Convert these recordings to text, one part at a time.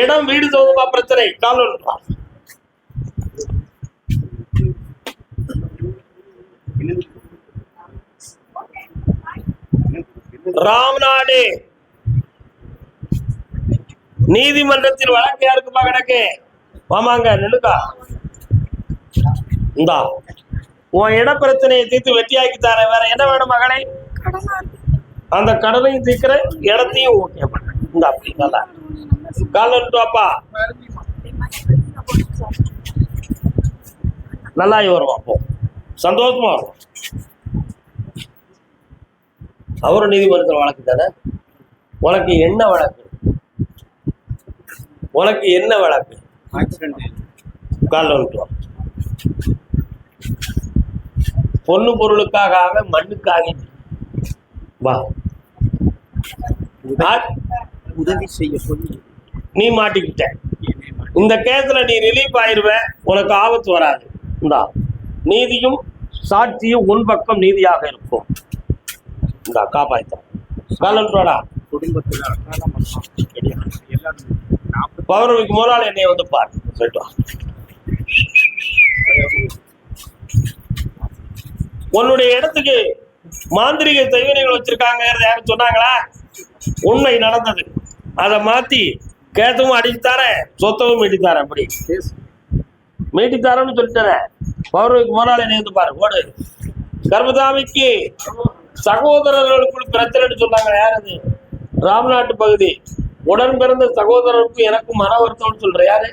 இடம் வீடு சம்பந்தமா பிரச்சனை. கால் ராம்நாடு. நீதிமன்றத்தில் வழக்கு யாருக்குமா கிடக்கு? வாமாங்க நிலுக்கா இந்தா. உன் இட பிரச்சனையை தீர்த்து வெட்டியாக்கி தரேன். வேற என்ன வேணும் மகனே? அந்த கடனையும் தீர்க்கிற இடத்தையும் ஓகே பண்ண. இந்த அப்படி நல்லா. கால் அப்பா நல்லா வருவான் அப்போ சந்தோஷமா வருவான் அவரும் நீதிமன்றத்தில் வழக்கு தானே உனக்கு என்ன வழக்கு உனக்கு என்ன வழக்கு காலில் வந்துட்டு வா. பொண்ணு பொருளுக்காக மண்ணுக்காக வா உதவி செய்ய சொல்லி நீ மாட்டிக்கிட்ட. இந்த கேஸ்ல நீ ரிலீஃப் ஆயிருவ உனக்கு ஆபத்து வராது. இந்தா நீதியும் சாட்சியும் உன் பக்கம் நீதியாக இருக்கும். இந்தா காப்பாய்த்தான் காலன்டோடா பௌர்ணமிக்கு முதலாள் என்னை வந்து பாரு. சொல்லிட்டு உன்னுடைய இடத்துக்கு மாந்திரிக தெய்வனைகள் வச்சிருக்காங்க யாரும் சொன்னாங்களா? உண்மை நடந்தது. அதை மாத்தி கேத்தவும் அடிச்சு தரேன் சொத்தவும் மீட்டி தரேன் அப்படி. கேஸ் மீட்டி தரேன்னு சொல்லிட்டேன். பௌர்ணமிக்கு முதலாளி என்னை வந்து பாரு ஓடு. கர்மதாமிக்கு சகோதரர்களுக்குள் பிரச்சனைன்னு சொன்னாங்க யார் அது? ராம்நாட்டு பகுதி. உடன் பிறந்த சகோதரருக்கும் எனக்கும் மன வருத்தம்னு சொல்ற யாரு?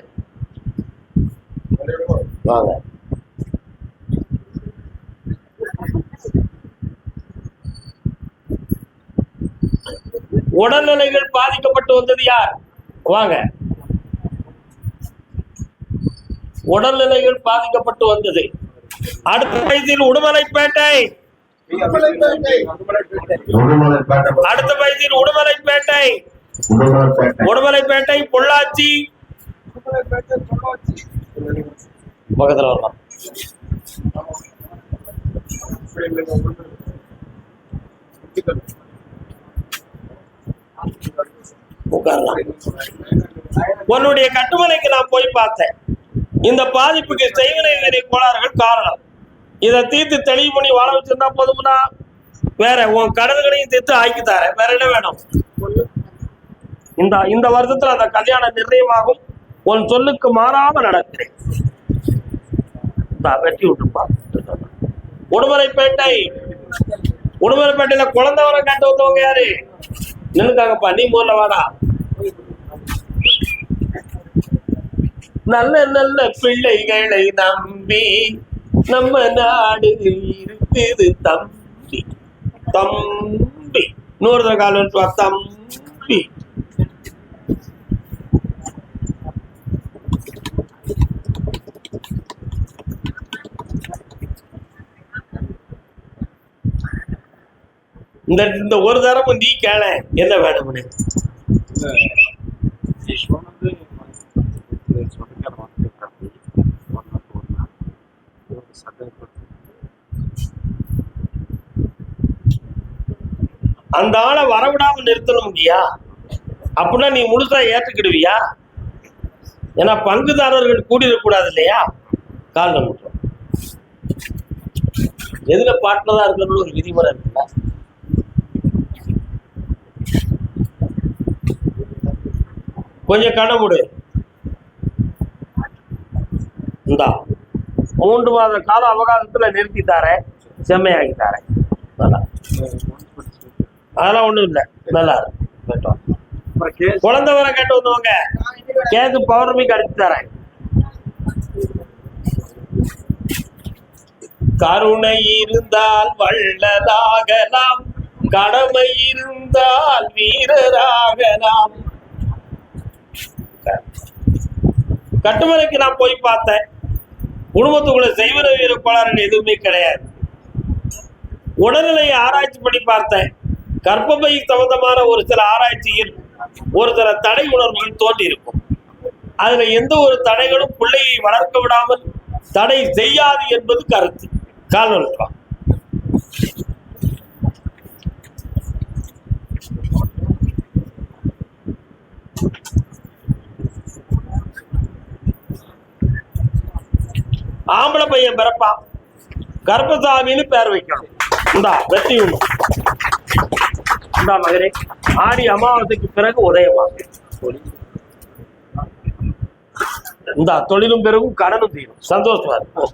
வாங்க. உடல்நிலைகள் பாதிக்கப்பட்டு வந்தது யார்? வாங்க. உடல்நிலைகள் பாதிக்கப்பட்டு வந்தது. அடுத்த வயதில் உடுமலைப்பேட்டை. அடுத்த வயதில் உடுமலைப்பேட்டை. உடுமலைப்பேட்டை. பொள்ளாச்சி. பக்கத்துல வரலாம். உட்காரலாம். உன்னுடைய கட்டுமனைக்கு நான் போய் பார்த்தேன். இந்த பாதிப்புக்கு செய்வினை வினை கோளாறுகள் காரணம். இதை தீர்த்து தெளிவு பண்ணி வாழ வச்சிருந்தா போதும்னா வேற உன் கடன்களையும் தீர்த்து ஆக்கி தரேன். வேற என்ன வேணும்? இந்த இந்த வருஷத்துல அந்த கல்யாணம் நிர்ணயமாகும். உன் சொல்லுக்கு மாறாம நடக்கிறேன். இந்தா, வெட்டி விட்டுப்பா. உடுமலைப்பேட்டை. உடுமலைப்பேட்டையில குழந்தை கண்டு வந்தவங்க யாரு? நின்னுக்காங்கப்பா நீ முதல்ல வாடா. நல்ல நல்ல பிள்ளைகளை நம்பி நம்ம நாடு இருக்குது தம்பி. தம்பி. நூறு காலம் தம்பி. இந்த இந்த ஒரு தரமும் நீ கேள. என்ன வேணும்னு அந்த ஆளை வரவிடாம நிறுத்தணும் இல்லையா அப்படின்னா நீ முழுசா ஏற்றுக்கிடுவியா ஏன்னா பங்குதாரர்கள் கூடிடக்கூடாது இல்லையா கால் நம்புறோம் எதுல பார்ட்னரா இருக்கணும்னு ஒரு விதிமுறை இருக்குல்ல? கொஞ்சம் கண்ண முடு. இந்தா. மூன்று மாத கால அவகாசத்துல நிறுத்தி தரேன் செம்மையாக்கி தரேன் நல்லா. அதெல்லாம் ஒண்ணும் இல்லை. நல்லா. இருக்கு போயிட்டு வா. அப்புறம் கேஸ் குழந்தை வர கேட்டு வந்தவங்க கேது பௌர்ணமிக்கு அடிச்சு தரேன். கருணை இருந்தால் வள்ளலாகலாம் கடமை இருந்தால் வீரராகலாம். கட்டுமலைக்கு நான் போய் பார்த்தேன். குடும்பத்துக்குள்ள செய்வன வீர எதுவுமே கிடையாது. உடல்நிலையை ஆராய்ச்சி பண்ணி பார்த்தேன். கர்ப்பப்பை சம்பந்தமான ஒரு சில ஆராய்ச்சியில் ஒரு சில தடை உணர்வுகள் தோன்றி இருக்கும் அதுல எந்த ஒரு தடைகளும் பிள்ளையை வளர்க்க விடாமல் தடை செய்யாது என்பது கருத்து கால் ஆம்பளை பையன் பிறப்பான் கர்ப்பசாமின்னு பேர் வைக்கணும். இந்தா வெற்றி உண்டு இந்தா மகனே ஆடி அமாவாசைக்கு பிறகு உதயமா இந்தா தொழிலும் பிறகும் கடனும் தீரும். சந்தோஷமா இருக்கும்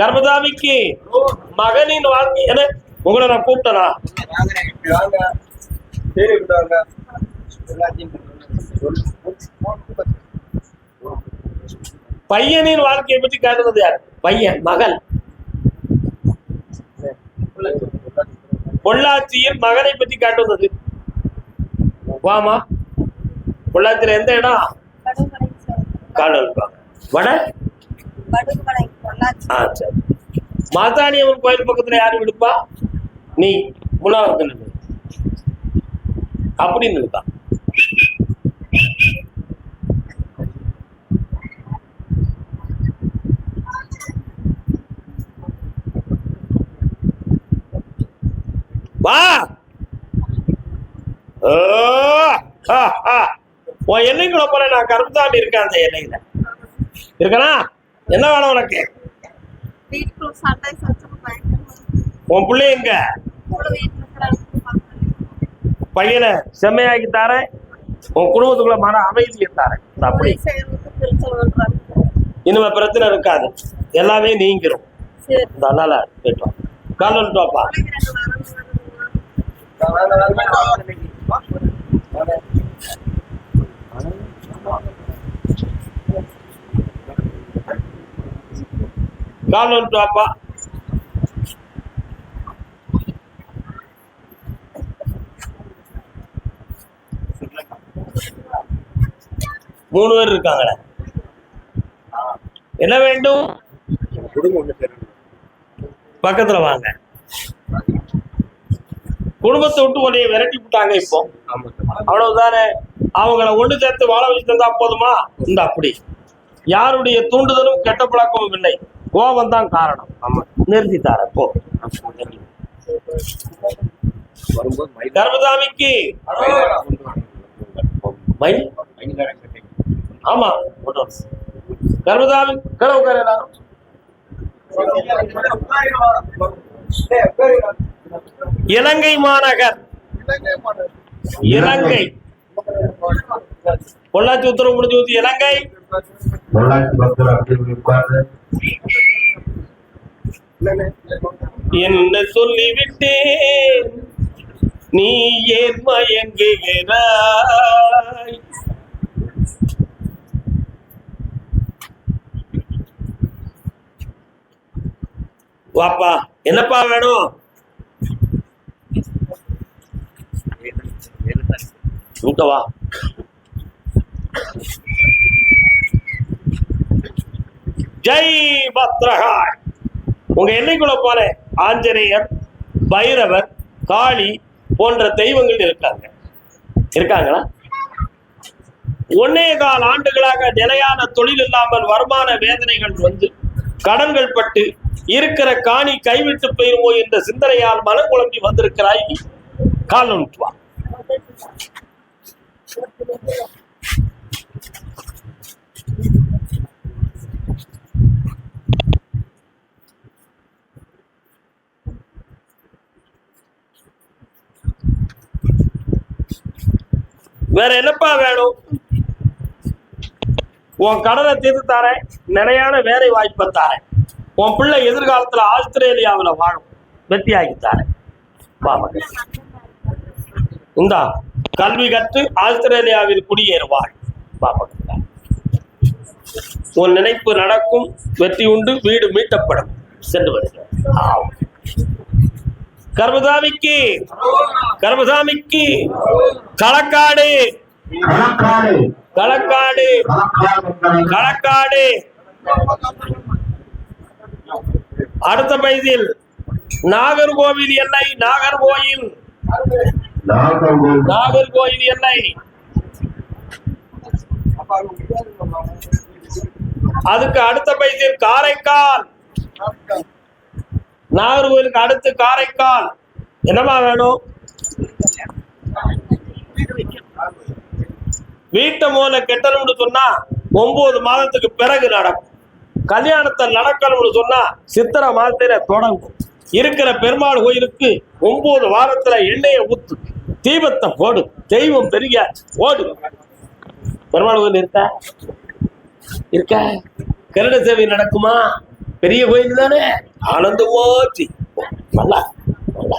கர்மதாமிக்கு மகனின் வாழ்க்கை என உங்களை நான் கூப்பிட்டனா? சரி பையனின் வாழ்க்கையை பற்றி காட்டுறது யார்? பையன் மகன். பொள்ளாச்சியில் மகனை பற்றி காட்டுவது வாமா பொள்ளாச்சியில எந்த இடம். காடல் வட? ஆ சரி. மாதாணியம்மன் கோயில் பக்கத்துல யாரு விடுப்பா நீ. முன்னாவது நில்லு அப்படி வா. உன் எல்லைக்குள்ள போல நான் கருப்புதாண்டி இருக்கேன் அந்த எல்லையில இருக்கனா? என்ன வேணும் உனக்கு. உன் பிள்ளை எங்க? பையனை செம்மையாக்கி தாரேன். உன் குடும்பத்துக்குள்ள மன அமைதியை தாரேன். அப்படி. இனிமே பிரச்சனை இருக்காது. எல்லாமே நீங்கிரும். சரி. இந்த அதனால கால் வாப்பா மூணு பேர் இருக்காங்களே என்ன வேண்டும்? பக்கத்துல வாங்க. குடும்பத்தை விட்டு உன்னைய விரட்டி விட்டாங்க இப்போ. அவ்வளவுதானே? அவங்கள ஒன்று சேர்த்து வாழ வச்சு தந்தா போதுமா? இந்த அப்படி. யாருடைய தூண்டுதலும் கெட்ட பழக்கமும் இல்லை. கோபம் தான் காரணம். ஆமா. நிறுத்தி தார போ மை ஆமா. கொண்டு வா. இலங்கை மாநகர். இலங்கை பொள்ளாச்சி உத்தரவு முடிஞ்சு ஊத்தி இலங்கை. என்ன சொல்லிவிட்டேன்? நீ ஏன் மயங்குகிறாய்? வாப்பா என்னப்பா வேணும்? வா ஜெய் பத்ரகாய் உங்க என்னைக்குள்ள போல? ஆஞ்சநேயர் பைரவர் காளி போன்ற தெய்வங்கள் இருக்காங்க. இருக்காங்களா? ஒன்னே கால் ஆண்டுகளாக நிலையான தொழில் இல்லாமல் வருமான வேதனைகள் வந்து கடன்கள் பட்டு இருக்கிற காணி கைவிட்டு போயிருமோ என்ற சிந்தனையால் மனம் குழம்பி வந்திருக்கிறாய். நீ. கால் வேற என்னப்பா வேணும்? உன் கடனை தீர்த்து தாரேன். நிலையான வேலை வாய்ப்பை தாரேன். உன் பிள்ளை எதிர்காலத்துல ஆஸ்திரேலியாவுல வாழும். வெற்றியாகி தாரேன். இந்தா. கல்வி கற்று ஆஸ்திரேலியாவில் குடியேறுவாள். உன் நினைப்பு நடக்கும் வெற்றி உண்டு வீடு மீட்டப்படும். சென்று வருகிறேன் ஆம். கர்மசாமிக்கு கர்மசாமிக்கு களக்காடு. களக்காடு. களக்காடு. அடுத்த பைதில் நாகர்கோவில் எல்லை நாகர்கோயில் நாகர்கோயில் எண்ணெய் அதுக்கு அடுத்த பைதில் காரைக்கால். நாகர்கோயிலுக்கு அடுத்து காரைக்கால். என்னமா வேணும்? வீட்டை மூல கெட்டணும்னு சொன்னா ஒன்பது மாதத்துக்கு பிறகு நடக்கும். கல்யாணத்தை நடக்கணும்னு சொன்னா சித்திரை மாதத்துல தொடங்கும். இருக்கிற பெருமாள் கோயிலுக்கு ஒன்பது வாரத்துல எண்ணெயை ஊத்து. தீபத்தை போடு தெய்வம் பெரிய ஓடு. பெருமாள் கோயில் இருக்கா இருக்கா? கருட சேவை நடக்குமா? பெரிய கோயில் தானே? ஆனந்த ஓச்சி நல்லா நல்லா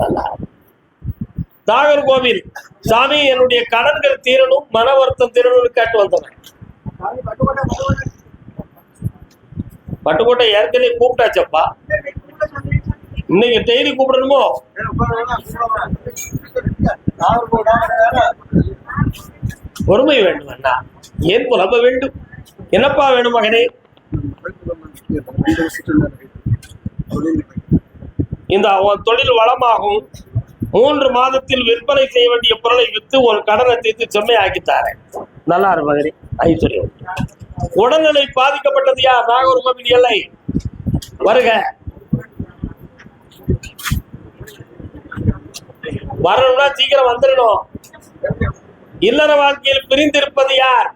நல்லா. நாகர்கோவில் சாமி என்னுடைய கடன்கள் தீரணும் மன வருத்தம் தீரணும்னு கேட்டு வந்தேன் பட்டுக்கோட்டை ஏற்கனவே கூப்பிட்டாச்சப்பா. இன்னைக்கு டெய்லி கூப்பிடணுமோ? பொறுமை வேண்டும் அண்ணா. ஏன் புலம்ப வேண்டும்? என்னப்பா வேணும் மகனே? இந்த உன் தொழில் வளமாகும். மூன்று மாதத்தில் விற்பனை செய்ய வேண்டிய பொருளை வித்து ஒரு கடனை தீர்த்து செம்மை ஆக்கித்தாரேன் நல்லா இருக்கு மகனே. ஐஸ்வர்யம் உடல்நிலை பாதிக்கப்பட்டது யார்? நாகர்கோவில் எல்லை. வருக. வரணும்னா சீக்கிரம் வந்துடணும் இல்லற வாழ்க்கையில் பிரிந்திருப்பது யார்?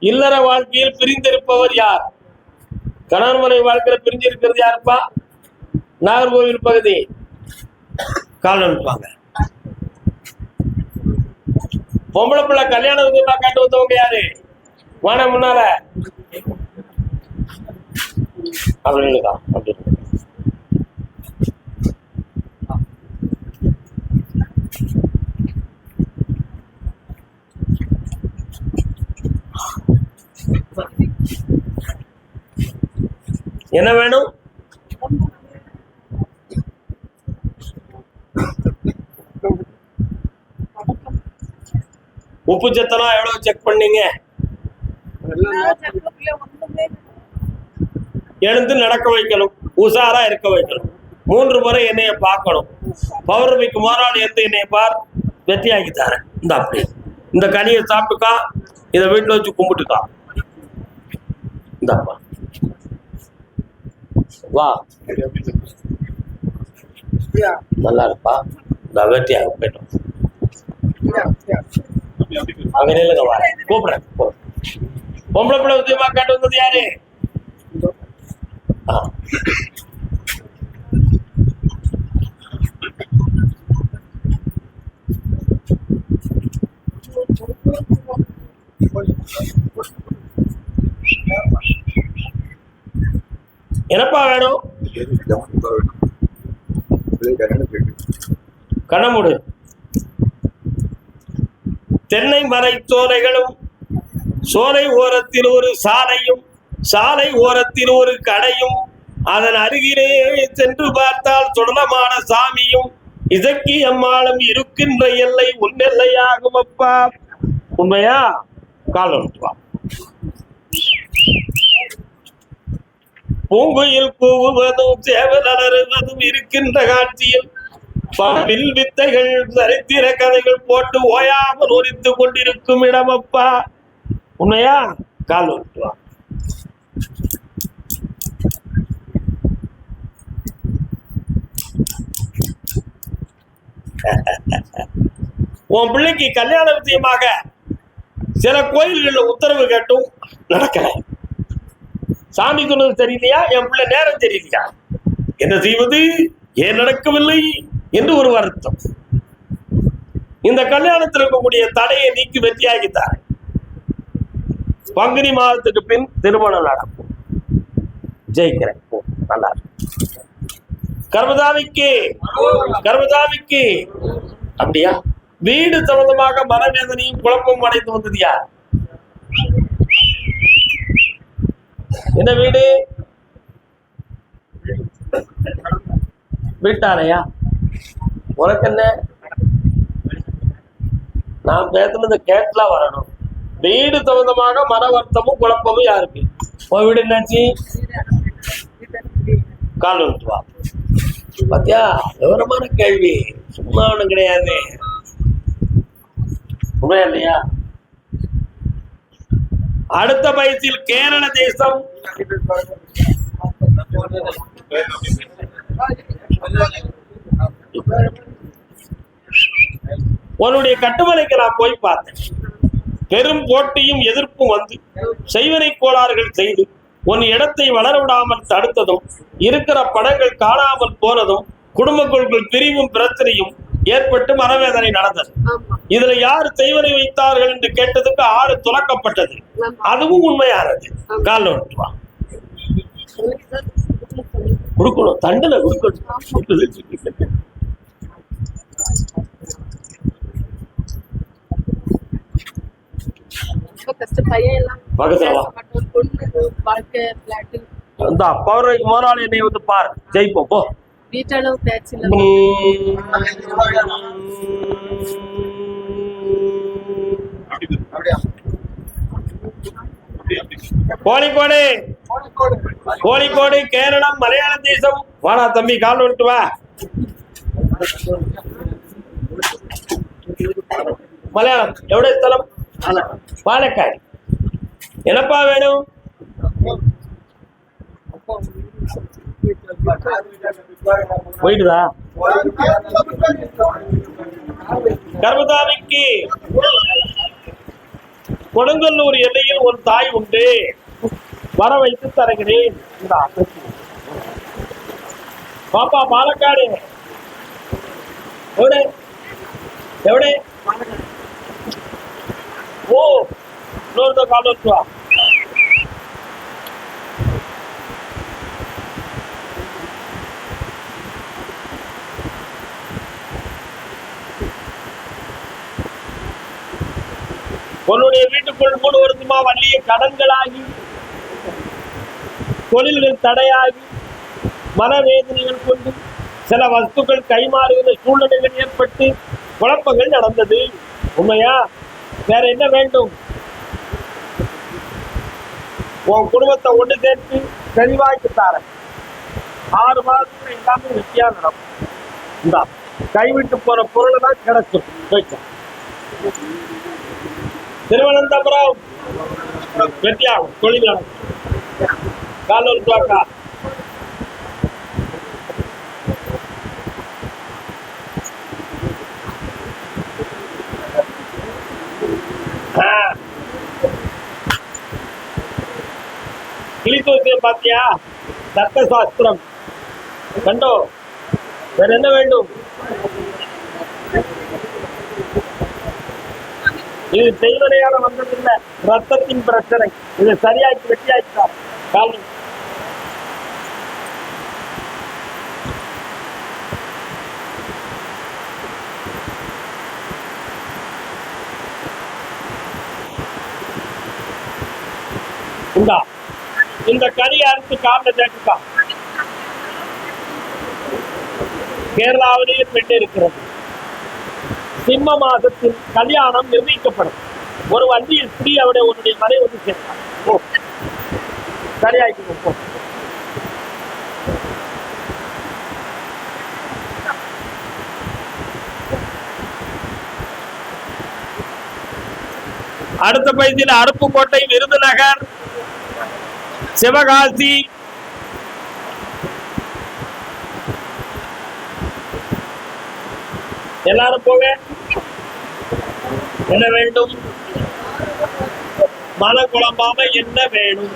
இல்லற வாழ்க்கையில் பிரிந்திருப்பவர் யார்? கணவன் மனைவி வாழ்க்கையில பிரிஞ்சிருக்கிறது யாருப்பா? நாகர்கோவில் பகுதி. கால் பொம்பளை பிள்ளை கல்யாண உதவிமா காட்டு வந்தவங்க யாரு? வாண முன்னால. அப்படின்னுக்கா அப்படின்னு என்ன வேணும்? உப்பு சத்தெல்லாம் எவ்வளவு செக் பண்ணீங்க? எழுந்து நடக்க வைக்கணும். உஷாரா இருக்க வைக்கணும். மூன்று முறை என்னைய பார்க்கணும். பௌர்ணமிக்கு மறுநாள் எந்த என்னை பார்? வெற்றியாக்கி தரேன். இந்த அப்படி. இந்த கனியை சாப்பிட்டுக்கா இதை வீட்டில் வச்சு கும்பிட்டுக்கா. இந்தாப்பா வா. நல்லா இருப்பா. இந்த வெற்றியாக போயிட்டோம். அங்க நில்லுங்க வா. கூப்பிடுறேன் பொம்பளை பிள்ளை உத்தியமா கேட்டு வந்தது யாரு? என்னப்பா வேணும்? கணமுடு தென்னை மரை சோலைகளும் சோலை ஓரத்தில் ஒரு சாலையும் சாலை ஓரத்தில் ஒரு கடையும் அதன் அருகிலே சென்று பார்த்தால் சுடலமான சாமியும் இதற்கு அம்மாளும் இருக்கின்ற எல்லை உன் எல்லையாகும் அப்பா. உண்மையா? கால் பூங்குயில் கூவுவதும் சேவல் அலறுவதும் இருக்கின்ற காட்சியில் பாம்பில் வித்தைகள் சரித்திர கதைகள் போட்டு ஓயாமல் ஒலித்து கொண்டிருக்கும் இடமப்பா. உண்மையா? கால் வந்துட்டு உன் பிள்ளைக்கு கல்யாண விஷயமாக சில கோயில்களில் உத்தரவு கேட்டும் நடக்கல. சாமி சொன்னது தெரியலையா என் பிள்ளை நேரம் தெரியலையா என்ன செய்வது? ஏன் நடக்கவில்லை? என்று ஒரு வருத்தம். இந்த கல்யாணத்தில் இருக்கக்கூடிய தடையை நீக்கி வெற்றியாகித்தார் பங்குனி மாதத்துக்கு பின் திருமணம் நடக்கும். ஜெயிக்கிறேன். நல்லா கர்மதாவிக்கு கர்மதாமிக்கு கர்மதாமிக்கு அப்படியா? வீடு சம்பந்தமாக மனவேதனையும் குழப்பம் அடைந்து வந்தது யார்? என்ன வீடு? வீட்டாரையா? உனக்கு என்ன? நான் பேசுனது கேட்டுலாம் வரணும். வீடு சம்பந்தமாக மன வருத்தமும் குழப்பமும் யாருக்கு? உன் வீடு என்னாச்சு? கால் விட்டு வா. பாத்தியா? விவரமான கேள்வி. சும்மா ஒண்ணும் கிடையாது. உண்மையா இல்லையா? அடுத்த வயசில் கேரள தேசம். உன்னுடைய கட்டுமலைக்கு நான் போய் பார்த்தேன். பெரும் போட்டியும் எதிர்ப்பும் வந்து செய்வனை கோளாறுகள் செய்து உன் இடத்தை வளர விடாமல் தடுத்ததும் இருக்கிற படங்கள் காணாமல் போனதும் குடும்பங்களுக்குள் பிரிவும் பிரச்சனையும் ஏற்பட்டு மனவேதனை நடந்தது. இதுல யார் செய்வனை வைத்தார்கள் என்று கேட்டதுக்கு ஆறு துலக்கப்பட்டது. அதுவும் உண்மையானது. கால் நோட்டு வா. உங்களுக்கு தான் இதுல சொல்லுங்க. கொடுக்கணும் தண்டனை கொடுக்கணும் அந்த பௌர்ணமிக்கு முதலாளி என்னை வந்து பார். ஜெயிப்போம் போ. வீட்டளவு பேச்சு இல்லை கோழிக்கோடு கோழிக்கோடு கேரளம் மலையாள தேசம் வாடா தம்பி கால் விட்டு வா மலையாளம் எവിടെ ஸ்தலம் பாலக்காடு என்னப்பா வேணும் போயிட்டுதா? கர்மதாரிக்கு கொடுங்கல்லூர் எல்லையில் ஒரு தாய் உண்டு. வர வைத்து தருகிறேன். பாப்பா பாலக்காடு. எവിടെ எവിടെ ஓ இன்னொரு கால் வச்சுவா? உன்னுடைய வீட்டுக்குள் மூணு வருஷமா வள்ளிய கடன்களாகி தொழில்கள் தடையாகி மனவேதனைகள் கொண்டு சில வஸ்துக்கள் கைமாறுகிற சூழ்நிலைகள் ஏற்பட்டு குழப்பங்கள் நடந்தது. உண்மையா? வேற என்ன வேண்டும்? உன் குடும்பத்தை ஒன்று சேர்த்து தெளிவாக்கி தார ஆறு மாதத்துல எல்லாமே வெற்றியா நடக்கும். கைவிட்டு போற பொருளை தான் கிடைக்கும் திருவனந்தபுரம். வெற்றியாகும் தொழில் காலூர் துவாக்கா ஆ. பாத்தியா? தர்க்க சாஸ்திரம் கண்டோ வேற என்ன வேண்டும்? இது செய்வதையால வந்ததில்லை. ரத்தத்தின் பிரச்சனை. இது சரியாக்கி வெட்டியாக்கிட்டார் காலம் இந்தா. இந்த கறி அரிசி காலில் தேட்டுக்கா கேரளாவிலேயே பெட்டு இருக்கிறது சிம்ம மாதத்தில் கல்யாணம் நிர்ணயிக்கப்படும். ஒரு வண்டியில் ஸ்ரீ அவருடைய உன்னுடைய மனை வந்து சேர்ந்தார் ஓ போ அடுத்த பகுதியில் அருப்புக்கோட்டை விருதுநகர் சிவகாசி எல்லாரும் போங்க. என்ன வேண்டும்? மன குழம்பாம என்ன வேணும்?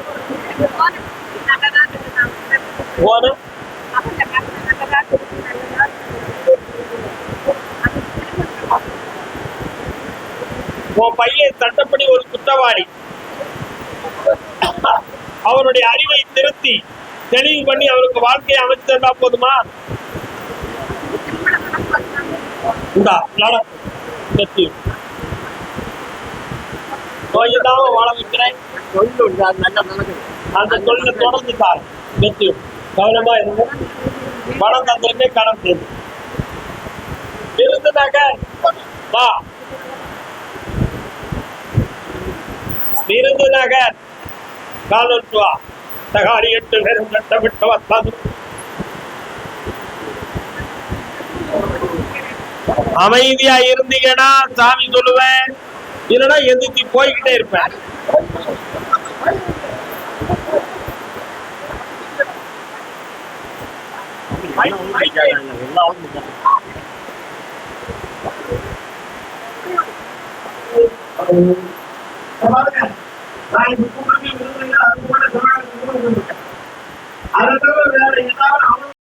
உன் பையன் சட்டப்படி ஒரு குற்றவாளி. அவருடைய அறிவை திருத்தி தெளிவு பண்ணி அவருக்கு வாழ்க்கையை அமைச்சு தந்தா போதுமா? இந்தா நட இந்த தீவு நோய் இல்லாம வாழ வைக்கிறேன் அந்த தொழிலை தொடர்ந்து தார் வெற்றி கவனமா இருங்க. பணம் தந்திருந்தே கடன் தேவை விருதுநகர் வா. விருதுநகர் தகாரி எட்டு நேரம் கட்ட விட்டு வந்தாது அமைதியா இருந்தீங்கன்னா சாமி சொல்லுவேன் இல்லைன்னா எந்திரிச்சு போய்கிட்டே இருப்பேன் அது அதை வேற ஏதாவது